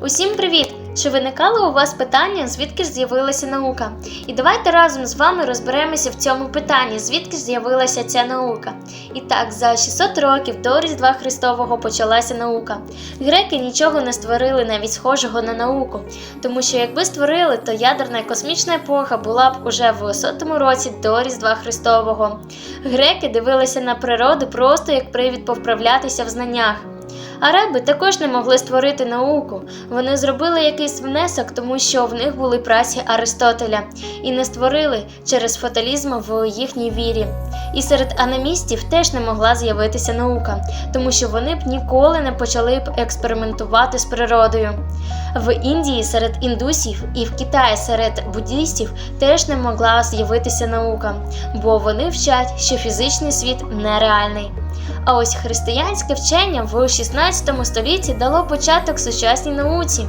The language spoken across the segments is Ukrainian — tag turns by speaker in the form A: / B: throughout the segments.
A: Усім привіт! Чи виникало у вас питання, звідки ж з'явилася наука? І давайте разом з вами розберемося в цьому питанні, звідки ж з'явилася ця наука. І так, за 600 років до Різдва Христового почалася наука. Греки нічого не створили навіть схожого на науку, тому що якби створили, то ядерна космічна епоха була б уже в 100 році до Різдва Христового. Греки дивилися на природу просто як привід повправлятися в знаннях. Ареби також не могли створити науку. Вони зробили якийсь внесок, тому що в них були праці Аристотеля, і не створили через фаталізм в їхній вірі. І серед анемістів теж не могла з'явитися наука, тому що вони б ніколи не почали б експериментувати з природою. В Індії серед індусів і в Китаї серед буддістів теж не могла з'явитися наука, бо вони вчать, що фізичний світ нереальний. А ось християнське вчення в 16 столітті дало початок сучасній науці.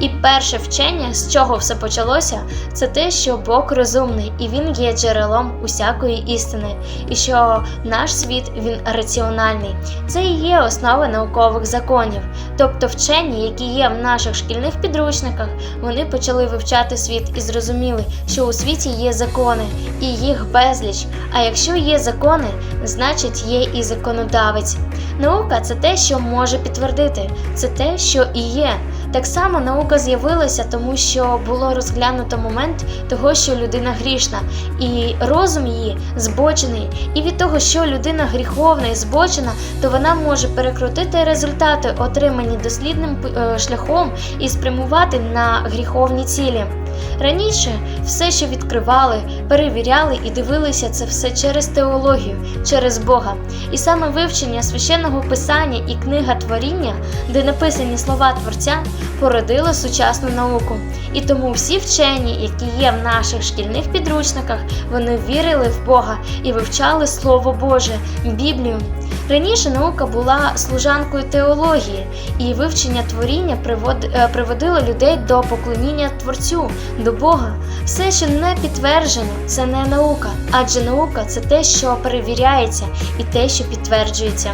A: І перше вчення, з чого все почалося, це те, що Бог розумний і він є джерелом усякої істини, і що наш світ він раціональний. Це і є основа наукових законів. Тобто вчені, які є в наших шкільних підручниках, вони почали вивчати світ і зрозуміли, що у світі є закони, і їх безліч. А якщо є закони, значить є і законодавець. Наука це те, що може підтвердити, це те, що і є. Так само наука з'явилася, тому що було розглянуто момент того, що людина грішна, і розум її збочений. І від того, що людина гріховна і збочена, то вона може перекрутити результати, отримані дослідним е, шляхом, і спрямувати на гріховні цілі. Раніше все, що відкривали, перевіряли і дивилися це все через теологію, через Бога. І саме вивчення священного писання і книга творіння, де написані слова Творця, породило сучасну науку. І тому всі вчені, які є в наших шкільних підручниках, вони вірили в Бога і вивчали Слово Боже, Біблію. Раніше наука була служанкою теології, і вивчення творіння е, приводило людей до поклоніння Творцю, до Бога. Все, що не підтверджено, це не наука, адже наука це те, що перевіряється, і те, що підтверджується.